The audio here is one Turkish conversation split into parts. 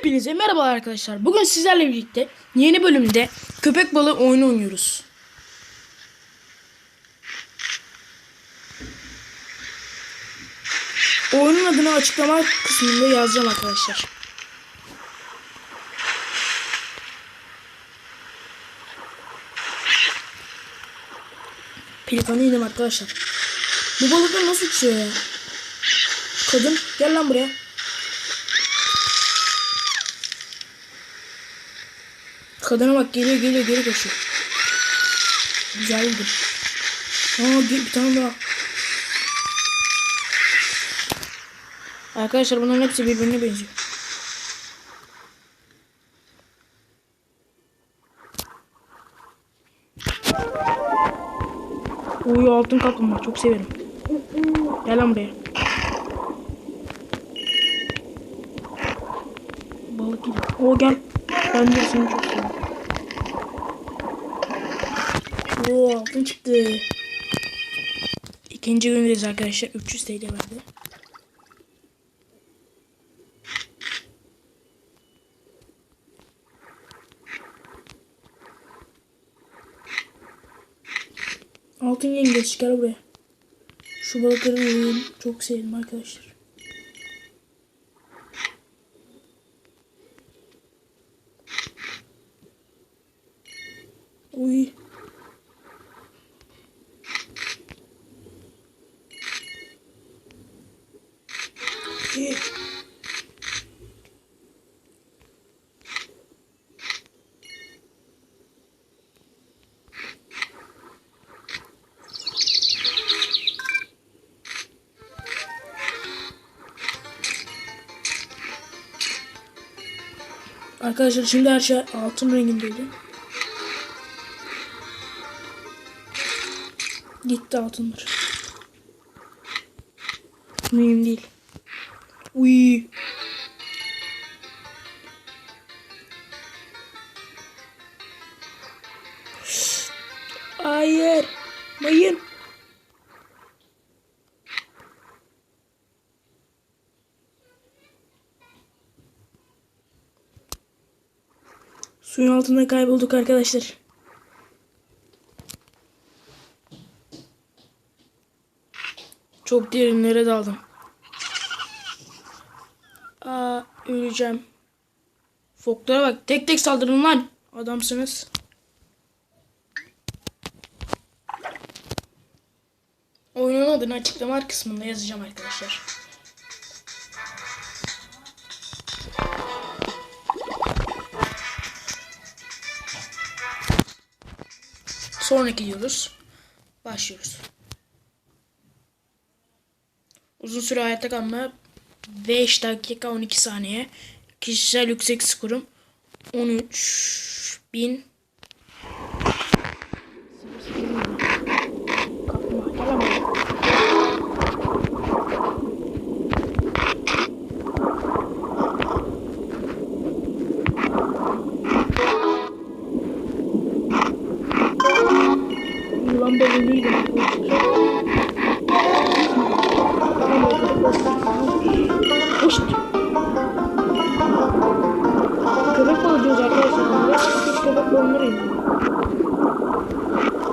Hepinize merhaba arkadaşlar. Bugün sizlerle birlikte yeni bölümde köpek balığı oyunu oynuyoruz. Oyunun adını açıklama kısmında yazacağım arkadaşlar. Pelikanı yedim arkadaşlar. Bu balıklar nasıl uçuyor ya? Kadın gel lan buraya. Kadına bak geliyor geliyor geri koşuyor. Güzeldi. Aa bir, tane daha. Arkadaşlar bunların hepsi birbirine benziyor. Uy altın kaplumbağa çok severim. Gel lan buraya. Balık gibi. Oo gel. Ben de seni çok seviyorum. Oo altın çıktı. İkinci gündeyiz arkadaşlar. 300 TL verdi. Altın yengeç gel buraya. Şu balıkları yiyelim. Çok sevdim arkadaşlar. Uy. İyi. Arkadaşlar şimdi her şey altın rengindeydi. Gitti altınlar. Mühim değil. Uy. Hayır. Hayır. Suyun altında kaybolduk arkadaşlar. Çok derinlere daldım. Aa, öleceğim. Foklara bak. Tek tek saldırın lan. Adamsınız. Oyunun adını açıklama kısmında yazacağım arkadaşlar. Sonraki diyoruz. Başlıyoruz. Uzun süre hayatta kalma 5 dakika 12 saniye. Kişisel yüksek skorum 13 bin. Kapma, gel ama.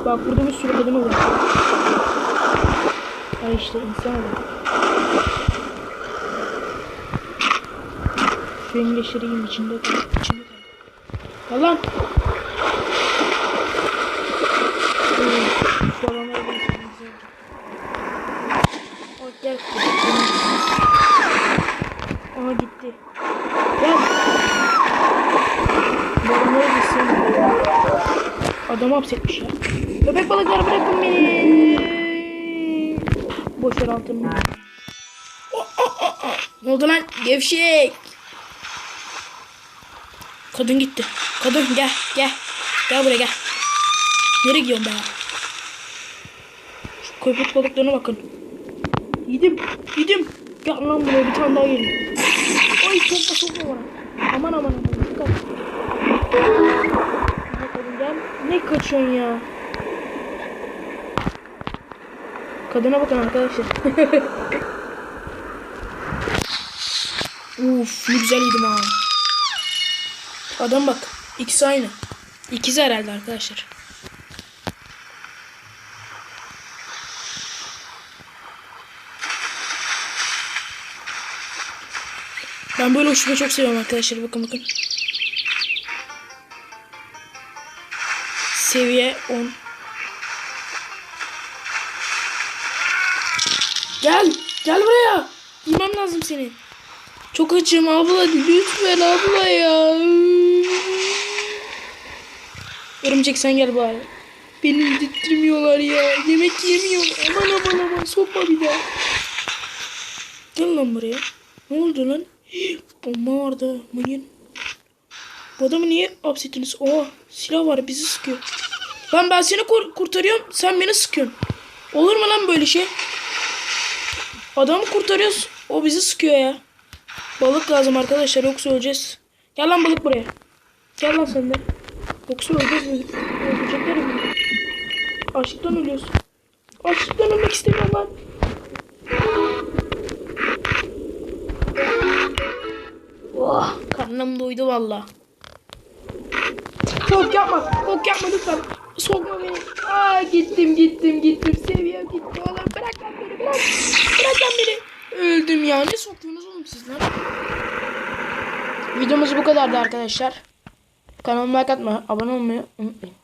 Bak burada bir sürü kadın var. Ay işte insan. Şu yengeçleri yiyin içinde kal. İçinde kal. Kal lan. Şu alanlara ben sana. O gel. Aha gitti. Gel. Babanlara gitsin. Adamı hapsetmiş ya. Köpek balıkları bırakın beni. Boş ver altını. Oh, oh, oh, oh. Ne oldu lan? Gevşek. Kadın gitti. Kadın gel gel. Gel buraya gel. Nereye gidiyorsun be? Şu köpek balıklarına bakın. Yedim. Yedim. Gel lan buraya bir tane daha yedim. Oy sokma sokma bana. Aman aman aman. Dikkat. Ne kaçıyorsun ya? Kadına bakın arkadaşlar. Uf ne güzel yedim ha. Adam bak. İkisi aynı. İkizi herhalde arkadaşlar. Ben böyle uçmayı çok seviyorum arkadaşlar. Bakın bakın. Seviye 10. Gel. Gel buraya. Yemem lazım seni. Çok açım abla. Lütfen abla ya. Örümcek sen gel bari. Beni yedirtmiyorlar ya. Yemek yemiyorum. Aman aman aman. Sokma bir daha. Gel lan buraya. Ne oldu lan? Bomba vardı. Manyan. Bu adamı niye hapsettiniz? Oha silah var bizi sıkıyor. Lan ben seni kur- kurtarıyorum. Sen beni sıkıyorsun. Olur mu lan böyle şey? Adamı kurtarıyoruz. O bizi sıkıyor ya. Balık lazım arkadaşlar yoksa öleceğiz. Gel lan balık buraya. Gel lan sen de. Yoksa öleceğiz. Ölecekler mi? Açlıktan ölüyoruz. Açlıktan ölmek istemiyorum lan. Oh, karnım doydu valla. Çok yapma. Çok yapma lütfen. Sokma beni. Aa gittim gittim gittim. Seviyem gitti oğlum. Bırak lan beni bırak. Bırak lan beni. Öldüm ya. Ne soktunuz oğlum siz lan? Videomuz bu kadardı arkadaşlar. Kanalıma like atma, abone olmayı unutmayın.